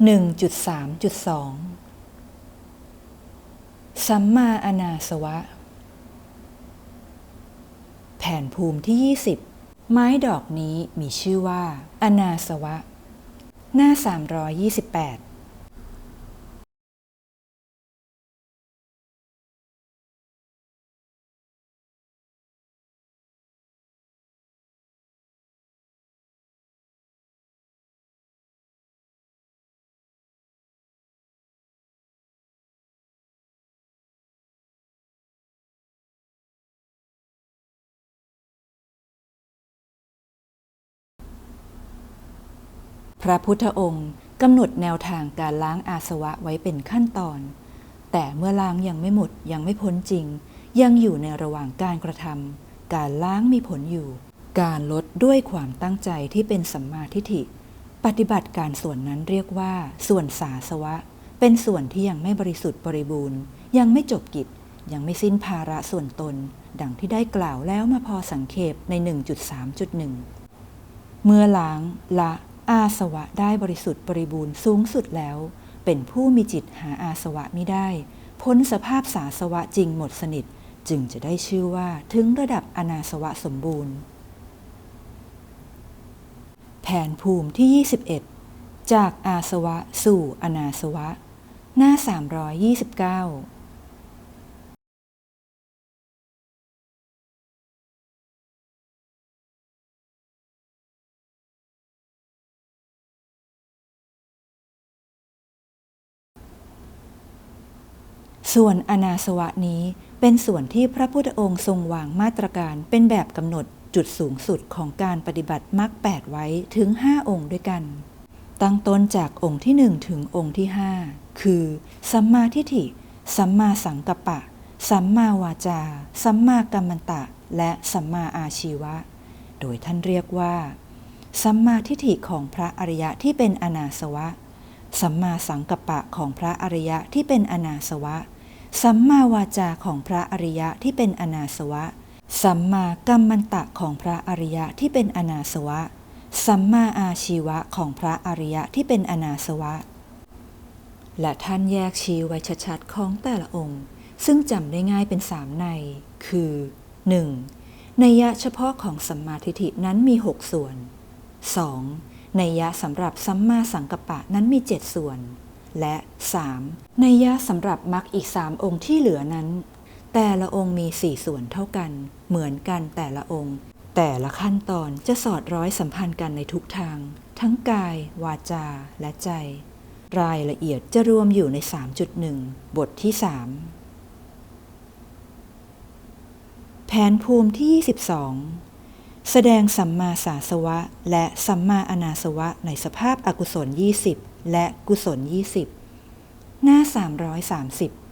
1.3.2 สัมมาอนาสวะ แผนภูมิที่ 20 ไม้ดอกนี้มีชื่อว่า อนาสวะ หน้า 328 พระพุทธองค์กำหนดแนวทางการล้างอาสวะไว้เป็นขั้นตอน แต่เมื่อล้างยังไม่หมดยังไม่พ้นจริง ยังอยู่ในระหว่างการกระทำการล้างมีผลอยู่ การลดด้วยความตั้งใจที่เป็นสัมมาทิฏฐิ ปฏิบัติการส่วนนั้นเรียกว่า ส่วนสาสวะ เป็นส่วนที่ยังไม่บริสุทธิ์บริบูรณ์ ยังไม่จบกิจ ยังไม่สิ้นภาระส่วนตน ดังที่ได้กล่าวแล้วมาพอสังเขปใน 1.3.1 เมื่อล้างละ อาสวะได้บริสุทธิ์บริบูรณ์สูงสุดแล้ว เป็นผู้มีจิตหาอาสวะไม่ได้ พ้นสภาพสาสวะจริงหมดสนิท จึงจะได้ชื่อว่าถึงระดับอนาสวะสมบูรณ์ แผนภูมิที่ 21 จากอาสวะสู่อนาสวะ หน้า 329 ส่วนอนาสวะนี้เป็นส่วนที่พระพุทธองค์ทรงวางมาตรการเป็นแบบกำหนดจุดสูงสุดของการปฏิบัติมรรคแปดไว้ถึง 5 องค์ด้วยกัน ตั้งต้นจากองค์ที่ 1 ถึงองค์ที่ 5 คือ สัมมาทิฏฐิ สัมมาสังกัปปะ สัมมาวาจา สัมมากัมมันตะ และสัมมาอาชีวะ โดยท่านเรียกว่า สัมมาทิฏฐิของพระอริยะที่เป็นอนาสวะ สัมมาสังกัปปะของพระอริยะที่เป็นอนาสวะ สัมมาวาจาของพระอริยะที่เป็นอนาสวะ สัมมากัมมันตะของพระอริยะที่เป็นอนาสวะ สัมมาอาชีวะของพระอริยะที่เป็นอนาสวะ และท่านแยกชี้ไว้ชัดๆของแต่ละองค์ ซึ่งจำได้ง่ายเป็นสามใน คือ 1. นัยยะเฉพาะของสัมมาทิฏฐินั้นมี 6 ส่วน 2. นัยยะสำหรับสัมมาสังกัปปะนั้นมี 7 ส่วน และ 3. นัยยะสำหรับมรรคอีก 3 องค์ที่เหลือนั้น แต่ละองค์มี 4 ส่วนเท่ากัน เหมือนกันแต่ละองค์ แต่ละขั้นตอนจะสอดร้อยสัมพันธ์กันในทุกทาง ทั้งกาย วาจา และใจ รายละเอียดจะรวมอยู่ใน 3.1 บทที่ 3 แผนภูมิที่ 22แสดงสัมมาสาสวะและสัมมาอนาสวะในสภาพอากุศล 20 และกุศล 20 หน้า 330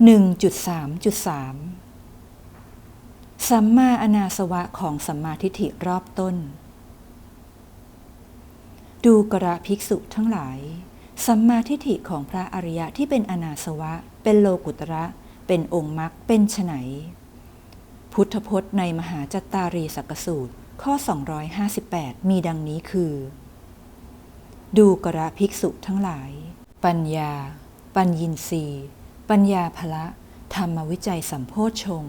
1.3.3สัมมาอนาสวะของสัมมาทิฏฐิรอบต้น ดูกระภิกษุทั้งหลาย สัมมาทิฏฐิของพระอริยะที่เป็นอนาสวะ เป็นโลกุตระ เป็นองค์มรรคเป็นไฉนพุทธพจน์ในมหาจัตตารีสักสูตร ข้อ 258 มีดังนี้คือ ดูกระภิกษุทั้งหลาย ปัญญา ปัญญินรีปัญญาภละ ธรรมวิจัยสัมโพชฌง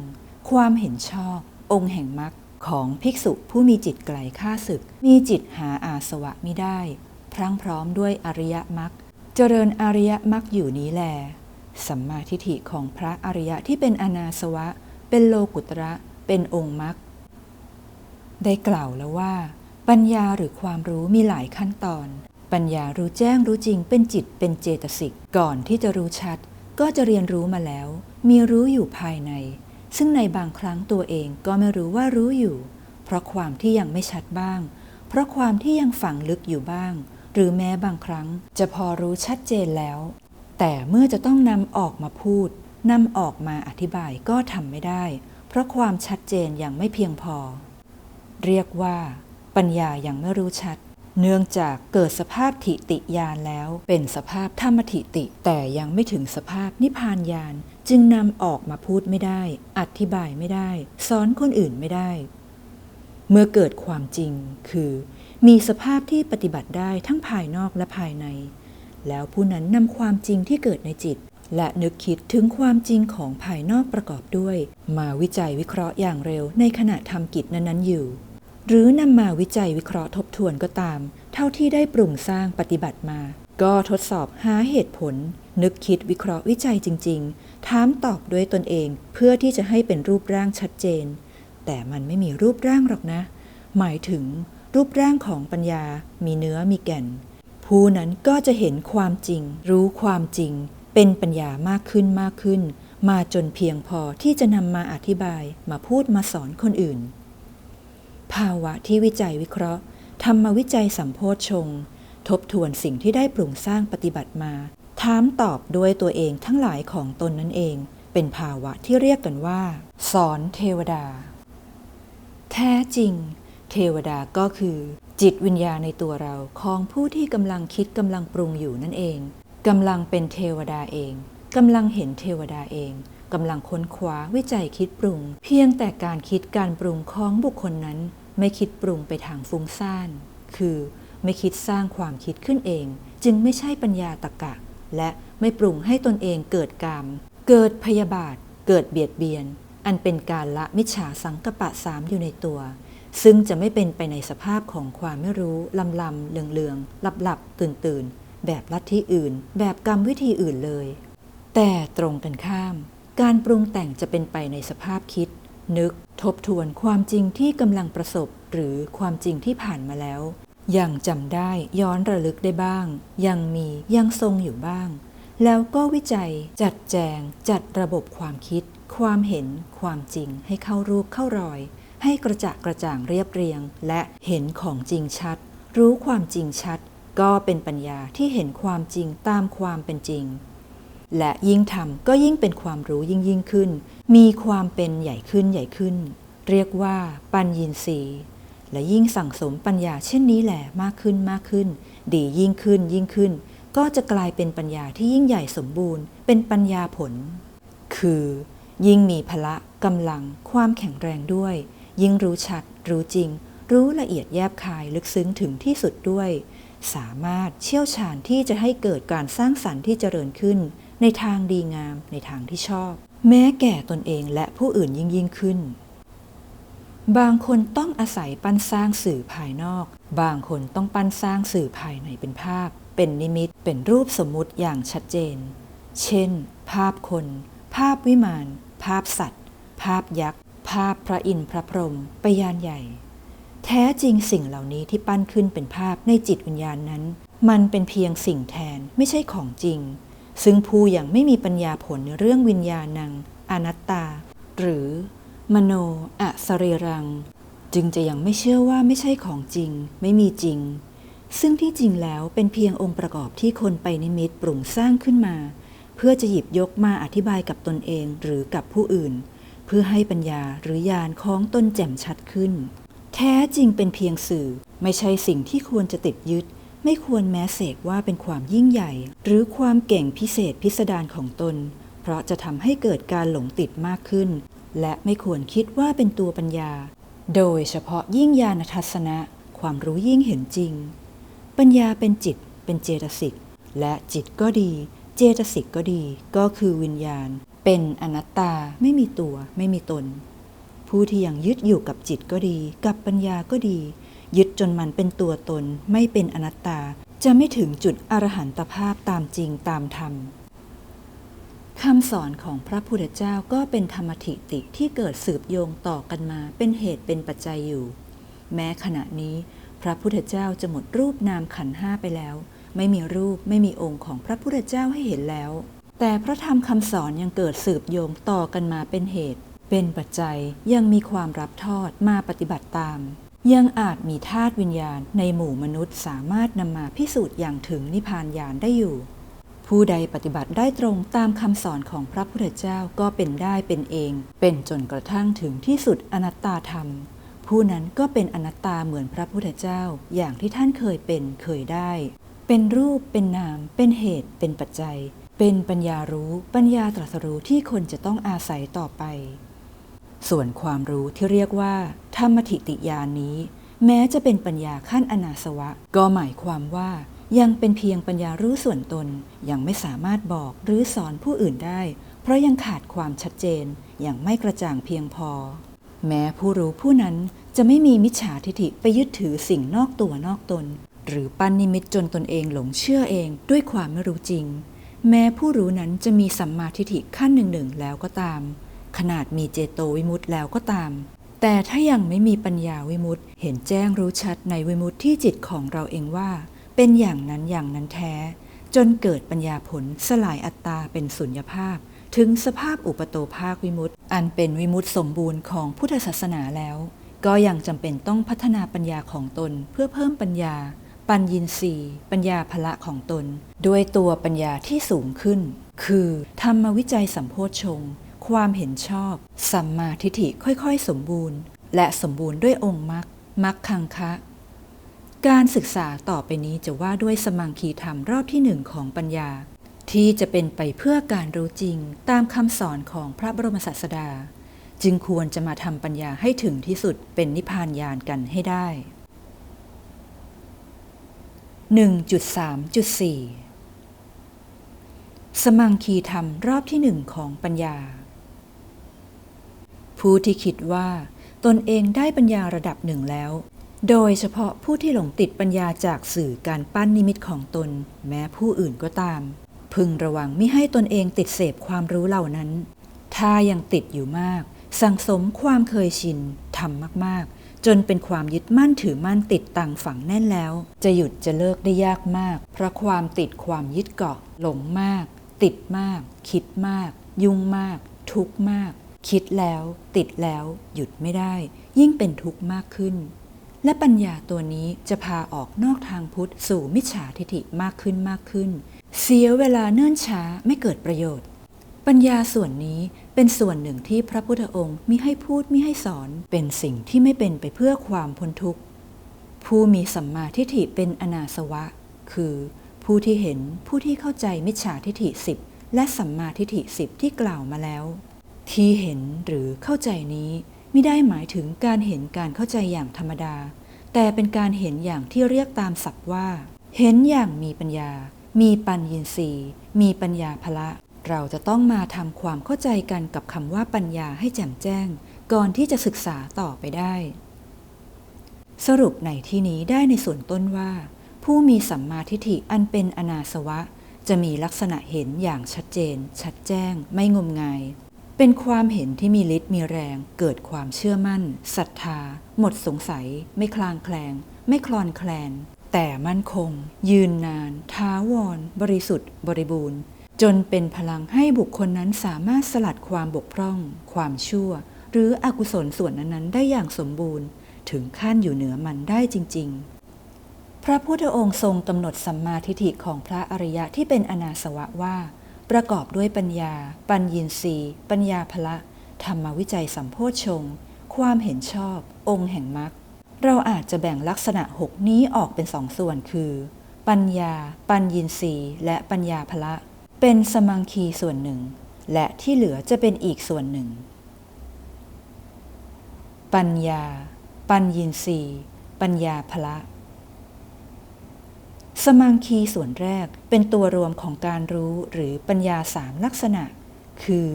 ความเห็นชอบ องค์แห่งมรรคของภิกษุผู้มีจิตไกลข้าศึก มีจิตหาอาสวะมิได้ พรั่งพร้อมด้วยอริยมรรคเจริญอริยมรรคอยู่นี้แล สัมมาทิฏฐิของพระอริยะที่เป็นอนาสวะ เป็นโลกุตระเป็นองค์มรรคได้กล่าวแล้วว่า ปัญญาหรือความรู้มีหลายขั้นตอน ปัญญารู้แจ้งรู้จริงเป็นจิตเป็นเจตสิกก่อนที่จะรู้ชัด ก็จะเรียนรู้มาแล้ว มีรู้อยู่ภายใน ซึ่งในบางครั้งตัวเองก็ไม่รู้ว่ารู้อยู่ เพราะความที่ยังไม่ชัดบ้าง เพราะความที่ยังฝังลึกอยู่บ้าง หรือแม้บางครั้งจะพอรู้ชัดเจนแล้ว แต่เมื่อจะต้องนำออกมาพูดนำออกมาอธิบายก็ทำไม่ได้ เพราะความชัดเจนยังไม่เพียงพอ เรียกว่า ปัญญายังไม่รู้ชัด เนื่องจากเกิดสภาพทิติยานแล้ว เป็นสภาพธรรมทิติ แต่ยังไม่ถึงสภาพนิพพานยานจึงนำออกมาพูดไม่ได้ อธิบายไม่ได้ สอนคนอื่นไม่ได้ เมื่อเกิดความจริงคือ มีสภาพที่ปฏิบัติได้ทั้งภายนอกและภายใน แล้วผู้นั้นนำความจริงที่เกิดในจิต และนึกคิดถึงความจริงของภายนอกประกอบด้วย มาวิจัยวิเคราะห์อย่างเร็วในขณะทำกิจนั้นๆอยู่ หรือนำมาวิจัยวิเคราะห์ทบทวนก็ตาม เท่าที่ได้ปรุงสร้างปฏิบัติมา ก็ทดสอบหาเหตุผล นึกคิดวิเคราะห์วิจัยจริง ๆ ถามตอบด้วยตนเอง เพื่อที่จะให้เป็นรูปร่างชัดเจน แต่มันไม่มีรูปร่างหรอกนะ หมายถึง รูปร่างของปัญญามีเนื้อมีแก่น ผู้นั้นก็จะเห็นความจริง รู้ความจริง เป็นปัญญามากขึ้นมากขึ้น มาจนเพียงพอที่จะนำมาอธิบายมาพูดมาสอนคนอื่น ภาวะที่วิจัยวิเคราะห์ทำมาวิจัยสัมโพธชง ทบทวนสิ่งที่ได้ปรุงสร้างปฏิบัติมา ถามตอบด้วยตัวเองทั้งหลายของตนนั่นเอง เป็นภาวะที่เรียกกันว่า สอนเทวดา แท้จริง เทวดาก็คือ จิตวิญญาณในตัวเราของผู้ที่กำลังคิดกำลังปรุงอยู่นั่นเองกำลังเป็นเทวดาเองกำลังเห็นเทวดาเองกำลังค้นคว้าวิจัยคิดปรุง เพียงแต่การคิดการปรุงของบุคคลนั้น ไม่คิดปรุงไปทางฟุ้งซ่าน คือไม่คิดสร้างความคิดขึ้นเอง จึงไม่ใช่ปัญญาตะกะ และไม่ปรุงให้ตนเองเกิดกรรม เกิดพยาบาท เกิดเบียดเบียน อันเป็นการละมิจฉาสังกปะสามอยู่ในตัว ซึ่งจะไม่เป็นไปในสภาพของความไม่รู้ลำลำเลืองเลืองหลับหลับตื่นตื่นแบบลัทธิอื่น แบบกรรมวิธีอื่นเลย แต่ตรงกันข้าม การปรุงแต่งจะเป็นไปในสภาพคิด นึกทบทวนความจริงที่กำลังประสบ หรือความจริงที่ผ่านมาแล้วยังจำได้ย้อนระลึกได้บ้าง ยังมียังทรงอยู่บ้าง แล้วก็วิจัยจัดแจงจัดระบบความคิด ความเห็น ความจริงให้เข้ารูปเข้ารอย ให้กระจ่างกระจ่างเรียบเรียง และเห็นของจริงชัด รู้ความจริงชัด ก็เป็นปัญญาที่เห็นความจริงตามความเป็นจริง และยิ่งทำก็ยิ่งเป็นความรู้ยิ่งยิ่งขึ้น มีความเป็นใหญ่ขึ้นใหญ่ขึ้น เรียกว่าปัญญีสีและยิ่งสั่งสมปัญญาเช่นนี้แหละมากขึ้นมากขึ้น ดียิ่งขึ้นยิ่งขึ้น ก็จะกลายเป็นปัญญาที่ยิ่งใหญ่สมบูรณ์ เป็นปัญญาผล คือ ยิ่งมีพละกำลัง ความแข็งแรงด้วย ยิ่งรู้ชัด รู้จริง รู้ละเอียดแยบคายลึกซึ้งถึงที่สุดด้วย สามารถเชี่ยวชาญที่จะให้เกิดการสร้างสรรค์ที่เจริญขึ้น ในทางดีงามในทางที่ชอบ แม้แก่ตนเองและผู้อื่นยิ่งยิ่งขึ้น บางคนต้องอาศัยปั้นสร้างสื่อภายนอก บางคนต้องปั้นสร้างสื่อภายในเป็นภาพ เป็นนิมิต เป็นรูปสมมุติอย่างชัดเจน เช่น ภาพคน ภาพวิมาน ภาพสัตว์ ภาพยักษ์ ภาพพระอินทร์พระพรหมไปยานใหญ่ แท้จริงสิ่งเหล่านี้ที่ปั้นขึ้นเป็นภาพในจิตวิญญาณนั้น มันเป็นเพียงสิ่งแทนไม่ใช่ของจริง ซึ่งผู้ยังไม่มีปัญญาผลในเรื่องวิญญาณัง อนัตตา หรือ มโนอสเรรัง จึงจะยังไม่เชื่อว่าไม่ใช่ของจริง ไม่มีจริง ซึ่งที่จริงแล้วเป็นเพียงองค์ประกอบที่คนไปนิมิตปรุงสร้างขึ้นมา เพื่อจะหยิบยกมาอธิบายกับตนเองหรือกับผู้อื่น พื่อให้ปัญญาหรือญาณของตนแจ่มชัดขึ้น แท้จริงเป็นเพียงสื่อ ไม่ใช่สิ่งที่ควรจะติดยึด ไม่ควรแม้เสกว่าเป็นความยิ่งใหญ่ หรือความเก่งพิเศษพิสดารของตน เพราะจะทำให้เกิดการหลงติดมากขึ้น และไม่ควรคิดว่าเป็นตัวปัญญา โดยเฉพาะยิ่งญาณทัศนะ ความรู้ยิ่งเห็นจริง ปัญญาเป็นจิต เป็นเจตสิกและจิตก็ดี เจตสิกก็ดี ก็คือวิญญาณ เป็นอนัตตาไม่มีตัวไม่มีตน ผู้ที่ยังยึดอยู่กับจิตก็ดี กับปัญญาก็ดี ยึดจนมันเป็นตัวตน ไม่เป็นอนัตตา จะไม่ถึงจุดอรหันตภาพตามจริงตามธรรมคำสอนของพระพุทธเจ้าก็เป็นธรรมทิติที่เกิดสืบโยงต่อกันมาเป็นเหตุเป็นปัจจัยอยู่ แม้ขณะนี้ พระพุทธเจ้าจะหมดรูปนามขันห้าไปแล้ว ไม่มีรูปไม่มีองค์ของพระพุทธเจ้าให้เห็นแล้ว แต่พระธรรมคำสอนยังเกิดสืบโยงต่อกันมาเป็นเหตุ เป็นปัจจัยยังมีความรับทอดมาปฏิบัติตาม ยังอาจมีธาตุวิญญาณในหมู่มนุษย์สามารถนำมาพิสูจน์อย่างถึงนิพพานญาณได้อยู่ ผู้ใดปฏิบัติได้ตรงตามคำสอนของพระพุทธเจ้าก็เป็นได้เป็นเอง เป็นจนกระทั่งถึงที่สุดอนัตตาธรรมผผู้นั้นก็เป็นอนัตตาเหมือนพระพุทธเจ้า อย่างที่ท่านเคยเป็นเคยได้ เป็นรูปเป็นนาม เป็นเหตุ เป็นปัจจัย เป็นปัญญารู้ปัญญาตรัสรู้ที่คนจะต้องอาศัยต่อไป ส่วนความรู้ที่เรียกว่า ธรรมทิติยานนี้ แม้จะเป็นปัญญาขั้นอนาสวะ ก็หมายความว่ายังเป็นเพียงปัญญารู้ส่วนตน ยังไม่สามารถบอกหรือสอนผู้อื่นได้ เพราะยังขาดความชัดเจนอย่างไม่กระจ่างเพียงพอ แม้ผู้รู้ผู้นั้นจะไม่มีมิจฉาทิฐิไปยึดถือสิ่งนอกตัวนอกตน หรือปั้นนิมิตจนตนเองหลงเชื่อเองด้วยความไม่รู้จริง แม้ผู้รู้นั้นจะมีสัมมาทิฏฐิขั้นหนึ่งหนึ่งแล้วก็ตาม ขนาดมีเจโตวิมุตต์แล้วก็ตาม แต่ถ้ายังไม่มีปัญญาวิมุตต์เห็นแจ้งรู้ชัดในวิมุตต์ที่จิตของเราเองว่า เป็นอย่างนั้นอย่างนั้นแท้ จนเกิดปัญญาผลสลายอัตตาเป็นสุญญภาพ ถึงสภาพอุปโตภาควิมุตต์อันเป็นวิมุตต์สมบูรณ์ของพุทธศาสนาแล้ว ก็ยังจำเป็นต้องพัฒนาปัญญาของตนเพื่อเพิ่มปัญญา ปัญญินทรีย์ปัญญาพละของตน ด้วยตัวปัญญาที่สูงขึ้น คือ ธรรมวิจัยสัมโพชงค์ความเห็นชอบ สัมมาทิฏฐิค่อยๆ สมบูรณ์ และสมบูรณ์ด้วยองค์มรรคมรรคคังคะ การศึกษาต่อไปนี้จะว่าด้วยสมังคีธรรมรอบที่หนึ่งของปัญญา ที่จะเป็นไปเพื่อการรู้จริงตามคำสอนของพระบรมศาสดา จึงควรจะมาทำปัญญาให้ถึงที่สุดเป็นนิพพานญาณกันให้ได้ 1.3.4 สมังคีธรรมรอบที่หนึ่งของปัญญา ผู้ที่คิดว่า ตนเองได้ปัญญาระดับหนึ่งแล้ว โดยเฉพาะผู้ที่หลงติดปัญญาจากสื่อการปั้นนิมิตของตน แม้ผู้อื่นก็ตาม พึงระวังไม่ให้ตนเองติดเสพความรู้เหล่านั้น ถ้ายังติดอยู่มาก สั่งสมความเคยชินทำมากๆ จนเป็นความยึดมั่นถือมั่นติดตังฝังแน่นแล้ว จะหยุดจะเลิกได้ยากมาก เพราะความติดความยึดเกาะ หลงมาก ติดมาก คิดมาก ยุ่งมาก ทุกมาก คิดแล้ว ติดแล้ว หยุดไม่ได้ ยิ่งเป็นทุกข์มากขึ้น และปัญญาตัวนี้จะพาออกนอกทางพุทธสู่มิจฉาทิฏฐิมากขึ้นมากขึ้น เสียเวลาเนิ่นช้าไม่เกิดประโยชน์ ปัญญาส่วนนี้เป็นส่วนหนึ่งที่พระพุทธองค์มิให้พูดมิให้สอน เป็นสิ่งที่ไม่เป็นไปเพื่อความพ้นทุกข์ ผู้มีสัมมาทิฏฐิเป็นอนาสวะ คือผู้ที่เห็นผู้ที่เข้าใจมิจฉาทิฏฐิสิบและสัมมาทิฏฐิสิบที่กล่าวมาแล้ว ที่เห็นหรือเข้าใจนี้ไม่ได้หมายถึงการเห็นการเข้าใจอย่างธรรมดา แต่เป็นการเห็นอย่างที่เรียกตามศัพท์ว่า เห็นอย่างมีปัญญา มีปัญญินทรีมีปัญญาพละ เราจะต้องมาทำความเข้าใจกันกับคำว่าปัญญาให้แจ่มแจ้ง ก่อนที่จะศึกษาต่อไปได้ สรุปในที่นี้ได้ในส่วนต้นว่า ผู้มีสัมมาทิฏฐิอันเป็นอนาสวะ จะมีลักษณะเห็นอย่างชัดเจน ชัดแจ้ง ไม่งมงาย เป็นความเห็นที่มีฤทธิ์มีแรง เกิดความเชื่อมั่นศรัทธา หมดสงสัย ไม่คลางแคลง ไม่คลอนแคลน แต่มั่นคง ยืนนาน ท้าวร บริสุทธิ์ บริบูรณ์ จนเป็นพลังให้บุคคลนั้นสามารถสลัดความบกพร่อง ความชั่ว หรืออกุศลส่วนนั้นๆ ได้อย่างสมบูรณ์ ถึงขั้นอยู่เหนือมันได้จริง ๆ พระพุทธองค์ทรงกำหนดสัมมาทิฏฐิของพระอริยะที่เป็นอนาสวะว่า ประกอบด้วยปัญญา ปัญญินทรีย์ปัญญาพละ ธรรมวิจัยสัมโพชงความเห็นชอบ องค์แห่งมรรคเราอาจจะแบ่งลักษณะหกนี้ออกเป็นสองส่วนคือ ปัญญา ปัญญินทรีย์และปัญญาพละ เป็นสมังคีส่วนหนึ่ง และที่เหลือจะเป็นอีกส่วนหนึ่ง ปัญญา ปัญญินรีปัญญาพละ สมังคีส่วนแรกเป็นตัวรวมของการรู้หรือปัญญาสามลักษณะ คือ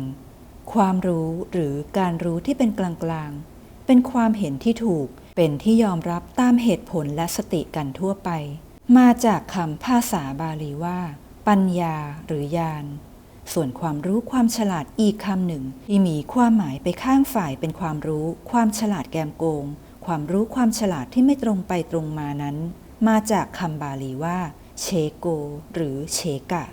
1. ความรู้หรือการรู้ที่เป็นกลางๆ เป็นความเห็นที่ถูกเป็นที่ยอมรับตามเหตุผลและสติกันทั่วไป มาจากคำภาษาบาลีว่า ปัญญาหรือญาณส่วนความรู้ความฉลาดอีกคำหนึ่ง ที่มีความหมายไปข้างฝ่ายเป็นความรู้ ความฉลาดแกมโกง ความรู้ความฉลาดที่ไม่ตรงไปตรงมานั้น มาจากคำบาลีว่า เชโก หรือเชกะ